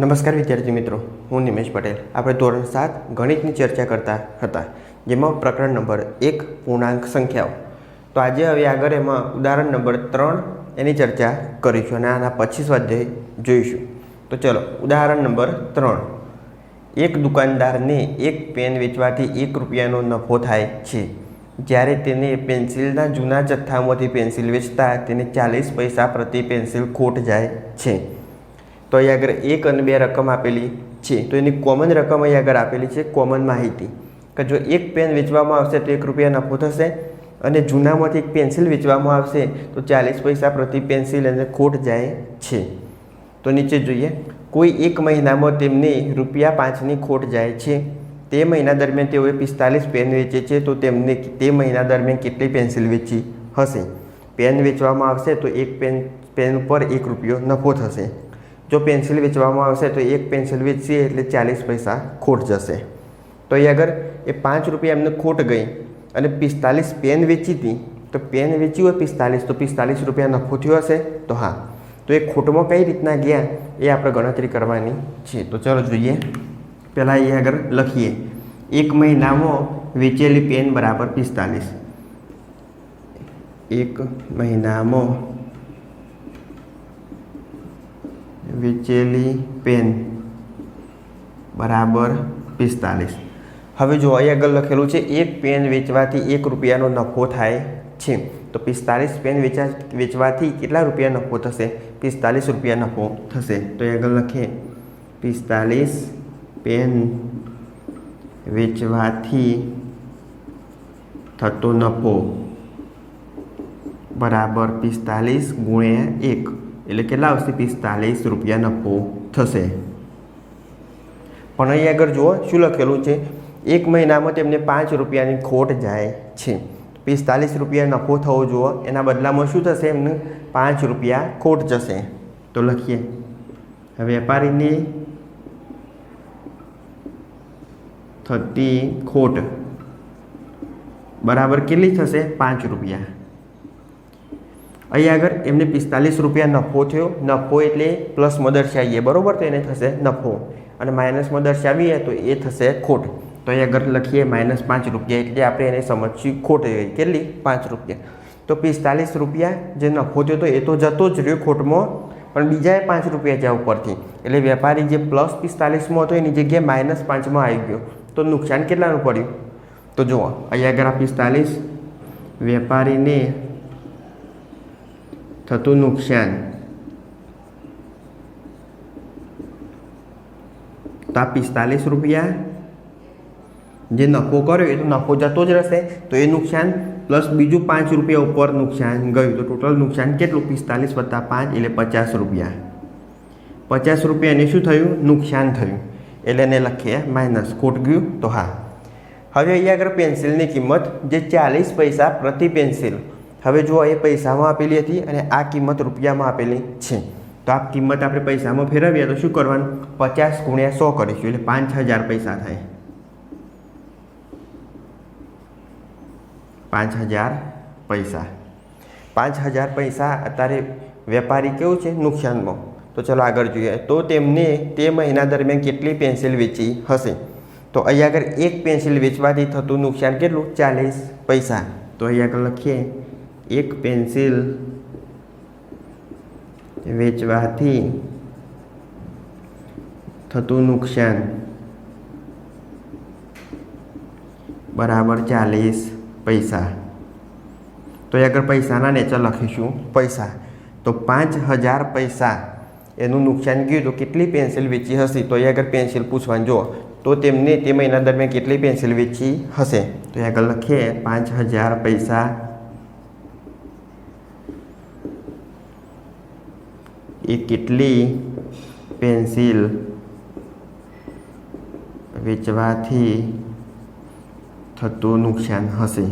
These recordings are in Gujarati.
નમસ્કાર વિદ્યાર્થી મિત્રો, હું નિમેશ પટેલ. આપણે ધોરણ સાત ગણિતની ચર્ચા કરતા હતા, જેમાં પ્રકરણ નંબર એક પૂર્ણાંક સંખ્યાઓ. તો આજે હવે આગળ એમાં ઉદાહરણ નંબર ત્રણ એની ચર્ચા કરીશું અને આના પચીસ સ્વાધ્યાય જોઈશું. તો ચલો, ઉદાહરણ નંબર ત્રણ. એક દુકાનદારને એક પેન વેચવાથી એક રૂપિયાનો નફો થાય છે. જ્યારે તેને પેન્સિલના જૂના જથ્થામાંથી પેન્સિલ વેચતા તેને ચાલીસ પૈસા પ્રતિ પેન્સિલ ખોટ જાય છે. તો અહીં આગળ એક અને બે રકમ આપેલી છે. તો એની કોમન રકમ અહીં આગળ આપેલી છે કોમન માહિતી. કે જો એક પેન વેચવામાં આવશે તો એક રૂપિયા નફો થશે અને જૂનામાંથી એક પેન્સિલ વેચવામાં આવશે તો ચાલીસ પૈસા પ્રતિ પેન્સિલ એને ખોટ જાય છે. તો નીચે જોઈએ, કોઈ એક મહિનામાં તેમને રૂપિયા પાંચની ખોટ જાય છે. તે મહિના દરમિયાન તેઓએ પિસ્તાલીસ પેન વેચે છે તો તેમને તે મહિના દરમિયાન કેટલી પેન્સિલ વેચી હશે? પેન વેચવામાં આવશે તો એક પેન પેન ઉપર એક રૂપિયો નફો થશે. જો પેન્સિલ વેચવામાં આવશે તો એક પેન્સિલ વેચીએ એટલે ચાલીસ પૈસા ખોટ જશે. તો એ અગર એ પાંચ રૂપિયા એમને ખોટ ગઈ અને પિસ્તાલીસ પેન વેચી હતી, તો પેન વેચી હોય પિસ્તાલીસ, તો પિસ્તાલીસ રૂપિયા નફો થયો હશે? તો હા. તો એ ખોટમાં કઈ રીતના ગયા એ આપણે ગણતરી કરવાની છે. તો ચાલો જોઈએ. પહેલાં એ આગળ લખીએ. એક મહિનામાં વેચેલી પેન બરાબર પિસ્તાલીસ. એક મહિનામાં વેચેલી પેન બરાબર પિસ્તાલીસ. હવે જો અહીં આગળ લખેલું છે, એક પેન વેચવાથી એક રૂપિયાનો નફો થાય છે. તો પિસ્તાલીસ પેન વેચા, વેચવાથી કેટલા રૂપિયા નફો થશે? પિસ્તાલીસ રૂપિયા નફો થશે. તો અહીં આગળ લખીએ. પિસ્તાલીસ પેન વેચવાથી થતો નફો બરાબર પિસ્તાલીસ ગુણ્યા એક. એટલે કેટલા આવશે પિસ્તાલીસ રૂપિયા નફો થશે? પણ અહીં આગળ જુઓ, શું લખેલું છે? એક મહિનામાં તેમને પાંચ રૂપિયાની ખોટ જાય છે. પિસ્તાલીસ રૂપિયા નફો થવો જુઓ, એના બદલામાં શું થશે? એમને પાંચ રૂપિયા ખોટ જશે. તો લખીએ. વેપારીની થતી ખોટ બરાબર કેટલી થશે? પાંચ રૂપિયા. અહીં આગળ એમને પિસ્તાલીસ રૂપિયા નફો થયો. નફો એટલે પ્લસ દર્શાવીએ બરાબર? તો એને થશે નફો. અને માઇનસમાં દર્શાવીએ તો એ થશે ખોટ. તો અહીંયા આગળ લખીએ માઇનસ પાંચ રૂપિયા એટલે આપણે એને સમજશું ખોટ કેટલી? પાંચ રૂપિયા. તો પિસ્તાલીસ રૂપિયા જે નફો થયો તો એ તો જતો જ રહ્યો ખોટમાં. પણ બીજાએ પાંચ રૂપિયા જ્યાં ઉપરથી. એટલે વેપારી જે પ્લસ પિસ્તાલીસમાં હતો એની જગ્યાએ માઇનસ પાંચમાં આવી ગયો. તો નુકસાન કેટલાનું પડ્યું? તો જુઓ, અહીંયા આગળ પિસ્તાલીસ વેપારીને થતું નુકસાન તો આ પિસ્તાલીસ રૂપિયા જે નફો કર્યો એ તો નફો જતો જ રહેશે તો એ નુકસાન પ્લસ બીજું પાંચ રૂપિયા ઉપર નુકસાન ગયું તો ટોટલ નુકસાન કેટલું પિસ્તાલીસ વત્તા પાંચ એટલે પચાસ રૂપિયા પચાસ રૂપિયાને શું થયું નુકસાન થયું એટલે એને લખીએ માઇનસ ખોટ ગયું તો હા હવે અહીંયા આગળ પેન્સિલની કિંમત જે ચાલીસ પૈસા પ્રતિ પેન્સિલ હવે જો એ પૈસામાં આપેલી હતી અને આ કિંમત રૂપિયામાં આપેલી છે, તો આ કિંમત આપણે પૈસામાં ફેરવીએ તો શું કરવાનું? પચાસ ગુણ્યા સો કરીશું, એટલે પાંચ હજાર પૈસા થાય. પાંચ હજાર પૈસા. પાંચ હજાર પૈસા અત્યારે વેપારી કેવું છે? નુકસાનમાં. તો ચલો આગળ જોઈએ. તો તેમને તે મહિના દરમિયાન કેટલી પેન્સિલ વેચી હશે? તો અહીંયા આગળ એક પેન્સિલ વેચવાથી થતું નુકસાન કેટલું? ચાલીસ પૈસા. તો અહીંયા આગળ લખીએ. એક પેન્સિલ વેચવાથી થતું નુકસાન. બરાબર ચાલીસ પૈસા. તો એ આગળ પૈસાના નેચર લખીશું. પૈસા. તો પાંચ હજાર પૈસા. એનું નુકસાન ગયું તો કેટલી પેન્સિલ વેચી હશે? તો એ આગળ પેન્સિલ પૂછવાનું. જુઓ. તો તેમને તે મહિના દરમિયાન કેટલી પેન્સિલ વેચી હશે? તો એ આગળ લખીએ. પાંચ હજાર પૈસા. એ કેટલી પેન્સિલ વેચવાથી થતું નુકસાન હશે?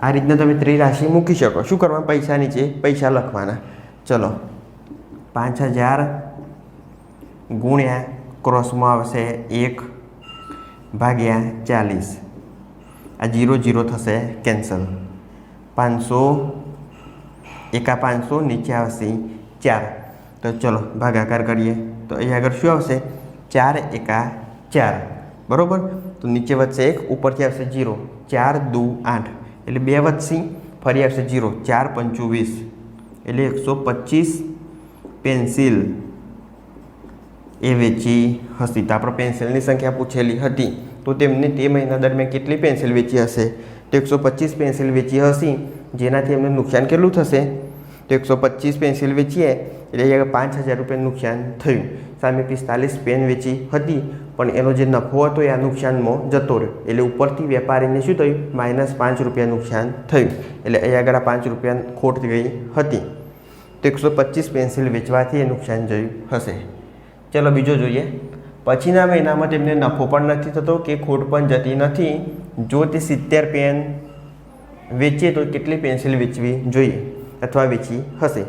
આ રીતના તમે ત્રિરાશિ મૂકી શકો. શું કરવાનું? પૈસા નીચે, પૈસા લખવાના. ચલો, પાંચ હજાર ગુણ્યા ક્રોસમાં આવશે એક ભાગ્યા ચાલીસ. આ જીરો જીરો થશે કેન્સલ. પાંચસો એકા પાંચસો નીચે આવશે ચાર. તો ચલો, ભાગાકાર કરીએ. તો અહીં આગળ શું આવશે? ચાર એકા ચાર. બરાબર? તો નીચે વધશે એક, ઉપરથી આવશે જીરો ચાર દુ આઠ. એટલે બે વધશે. ફરી આવશે જીરો ચાર પંચું વીસ. એટલે એકસો પચીસ પેન્સિલ. એ વેચી હતી તો આપણે પેન્સિલની સંખ્યા પૂછેલી હતી. તો તેમને તે મહિના દરમિયાન કેટલી પેન્સિલ વેચી હશે? તો એકસો પચીસ પેન્સિલ વેચી હશે. જેનાથી એમને નુકસાન કેટલું થશે? તો એકસો પચીસ પેન્સિલ વેચીએ એટલે અહીંયા પાંચ હજાર રૂપિયાનું નુકસાન થયું. સામે પિસ્તાલીસ પેન વેચી હતી, પણ એનો જે નફો હતો એ આ નુકસાનમાં જતો રહ્યો. એટલે ઉપરથી વેપારીને શું થયું? માઇનસ પાંચ રૂપિયા નુકસાન થયું. એટલે અહીંયા આગળ આ પાંચ રૂપિયા ખોટ ગઈ હતી. તો એકસો પચીસ પેન્સિલ વેચવાથી એ નુકસાન જયું હશે. ચલો બીજો જોઈએ. પછીના મહિનામાં તેમને નફો પણ નથી થતો કે ખોટ પણ જતી નથી. જો તે સિત્તેર પેન વેચીએ તો કેટલી પેન્સિલ વેચવી જોઈએ? અથવા વેચી હશે.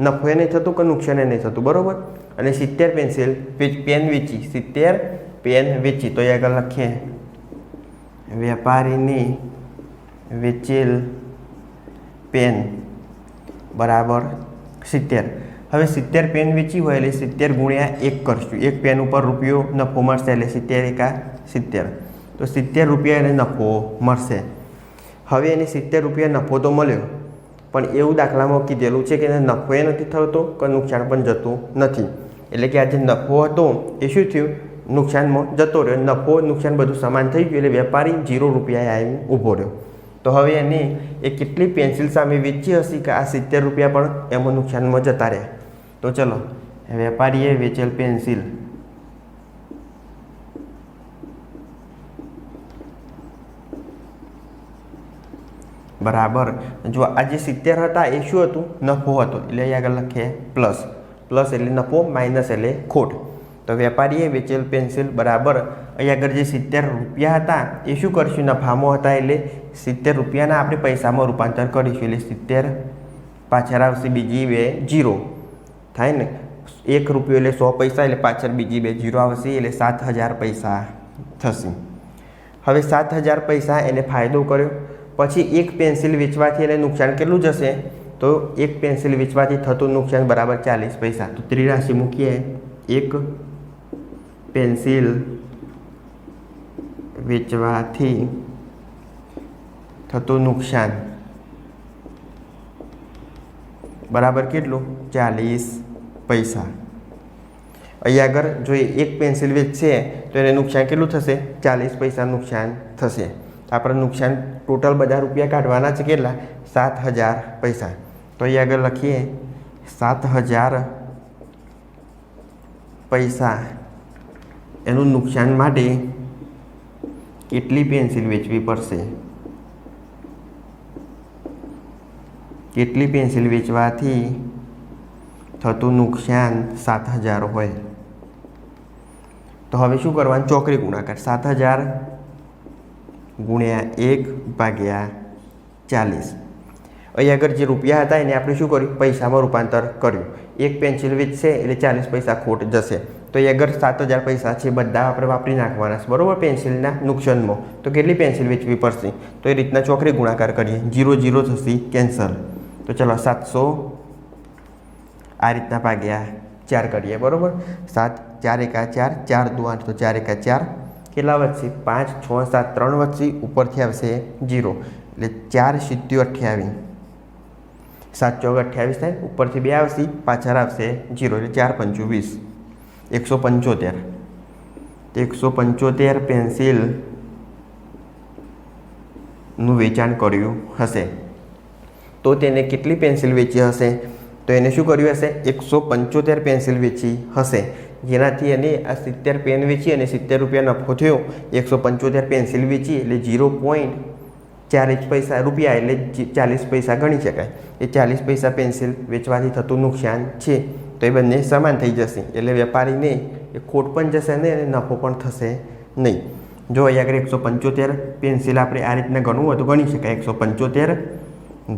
નફો એ નહીં થતું કે નુકસાન નહીં થતું, બરાબર? અને સિત્તેર પેન્સિલ પેન વેચી, સિત્તેર પેન વેચી, તો એ આગળ લખીએ. વેપારીની વેચેલ પેન બરાબર સિત્તેર. હવે સિત્તેર પેન વેચી હોય એટલે સિત્તેર ગુણ્યા એક કરશું. એક પેન ઉપર રૂપિયો નફો મળશે એટલે સિત્તેર એકા સિત્તેર. તો સિત્તેર રૂપિયા એને નફો મળશે. હવે એને સિત્તેર રૂપિયા નફો તો મળ્યો. પણ એવું દાખલામાં કીધેલું છે કે એને એ નથી થતો, કે નુકસાન પણ જતું નથી. એટલે કે આ જે નફો હતો, એ શું થયું? નુકસાનમાં જતો રહ્યો. નફો નુકસાન બધું સમાન થઈ ગયું, એટલે વેપારી જીરો રૂપિયા આવીને ઊભો રહ્યો. તો હવે એને એ કેટલી પેન્સિલ સામે વેચી હશે કે આ સિત્તેર રૂપિયા પણ એમાં નુકસાનમાં જતા રહ્યા? તો ચલો, વેપારીએ વેચેલ પેન્સિલ બરાબર. જો આ જે સિત્તેર હતા એ શું હતું? નફો હતો. એટલે અહીં આગળ લખીએ. પ્લસ. પ્લસ એટલે નફો, માઇનસ એટલે ખોટ. તો વેપારીએ વેચેલ પેન્સિલ બરાબર. અહીં આગળ જે સિત્તેર રૂપિયા હતા એ શું કરશું? નફામાં હતા એટલે સિત્તેર રૂપિયાના આપણે પૈસામાં રૂપાંતર કરીશું. એટલે સિત્તેર પાછળ આવશે બીજી બે જીરો. થાય ને? એક રૂપિયો એટલે સો પૈસા એટલે પાછળ બીજી બે જીરો આવશે એટલે સાત હજાર પૈસા થશે. હવે સાત હજાર પૈસા એને ફાયદો કર્યો. પછી એક પેન્સિલ વેચવાથી એને નુકસાન કેટલું જશે? તો એક પેન્સિલ વેચવાથી થતું નુકસાન બરાબર ચાલીસ પૈસા. તો ત્રિરાશી મૂકીએ. એક પેન્સિલ વેચવાથી થતું નુકસાન બરાબર કેટલું? ચાલીસ પૈસા. અહીં આગળ જો એક પેન્સિલ વેચશે, તો એને નુકસાન કેટલું થશે? ચાલીસ પૈસા નુકસાન થશે. આપણે નુકસાન ટોટલ બધા રૂપિયા કાઢવાના છે કેટલા? સાત હજાર પૈસા. તો અહીં આગળ લખીએ. સાત હજાર પૈસા. એનું નુકસાન માટે કેટલી પેન્સિલ વેચવી પડશે? કેટલી પેન્સિલ વેચવાથી થતું નુકસાન સાત હજાર હોય? તો હવે શું કરવાનું? ચોકરી ગુણાકાર. સાત હજાર ગુણ્યા એક ભાગ્યા ચાલીસ. અહીં આગળ જે રૂપિયા હતા એને આપણે શું કર્યું? પૈસામાં રૂપાંતર કર્યું. એક પેન્સિલ વેચશે એટલે ચાલીસ પૈસા ખોટ જશે. તો અહીં આગળ સાત હજાર પૈસા છે, બધા આપણે વાપરી નાખવાના છે. બરાબર? પેન્સિલના નુકસાનમાં. તો કેટલી પેન્સિલ વેચવી પડશે? તો એ રીતના ચોકરી ગુણાકાર કરીએ. જીરો જીરો થશે કેન્સલ તો ચલો સાતસો આ રીતના ભાગ્યા ચાર કરીએ. બરાબર? સાત, ચાર એકા ચાર ચાર દુ આઠ તો ચાર એકા ચાર કેટલા વધશે પાંચ, છ, સાત, ત્રણ વધશે ઉપરથી આવશે જીરો. એટલે ચાર સિત્યુ અઠ્યાવીસ. સાત ચોક અઠ્યાવીસ થાય, ઉપરથી બે આવશે, પાછળ આવશે જીરો. એટલે ચાર પંચું વીસ એકસો પંચોતેર. એકસો પંચોતેર પેન્સિલનું વેચાણ કર્યું હશે. તો તેને કેટલી પેન્સિલ વેચી હશે? તો એને શું કર્યું હશે? એકસો પંચોતેર પેન્સિલ વેચી હશે. જેનાથી એને આ સિત્તેર પેન વેચી અને સિત્તેર રૂપિયા નફો થયો. એકસો પંચોતેર પેન્સિલ વેચી એટલે ઝીરો પોઈન્ટ ચાલીસ પૈસા રૂપિયા એટલે ચાલીસ પૈસા ગણી શકાય. એ ચાલીસ પૈસા પેન્સિલ વેચવાથી થતું નુકસાન છે. તો એ બંને સમાન થઈ જશે. એટલે વેપારીને એ ખોટ પણ જશે નહીં અને નફો પણ થશે નહીં. જો અહીંયા આગળ એકસો પંચોતેર પેન્સિલ આપણે આ રીતના ગણવું હોય તો ગણી શકાય. એકસો પંચોતેર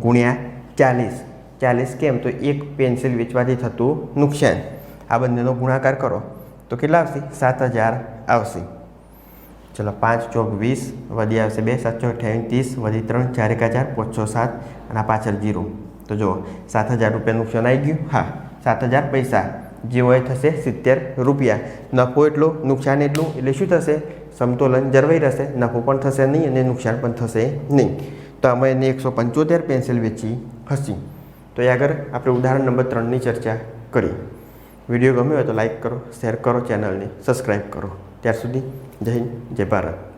ગુણ્યા ચાલીસ. ચાલીસ કેમ? તો એક પેન્સિલ વેચવાથી થતું નુકસાન. આ બંનેનો ગુણાકાર કરો. તો કેટલા આવશે? સાત હજાર આવશે. ચલો, પાંચ ચોક વીસ વધી આવશે બે, સાત ચોક અઠ્યાવીસ, ત્રીસ વધી ત્રણ, ચાર એકા ચાર પાંચસો સાત અને પાછળ જીરો. તો જુઓ, સાત હજાર રૂપિયા નુકસાન આવી ગયું. હા, સાત હજાર પૈસા. જે હોય થશે સિત્તેર રૂપિયા. નફો એટલો, નુકસાન એટલું, એટલે શું થશે? સમતોલન જળવાઈ રહેશે. નફો પણ થશે નહીં અને નુકસાન પણ થશે નહીં. તો અમે એને એકસો પંચોતેર પેન્સિલ વેચી હસી. તો એ આગળ આપણે ઉદાહરણ નંબર ત્રણની ચર્ચા કરી. વીડિયો ગમ્યો હોય તો લાઇક કરો શેર કરો ચેનલને સબસ્ક્રાઈબ કરો. ત્યાર સુધી જય હિન્દ, જય ભારત.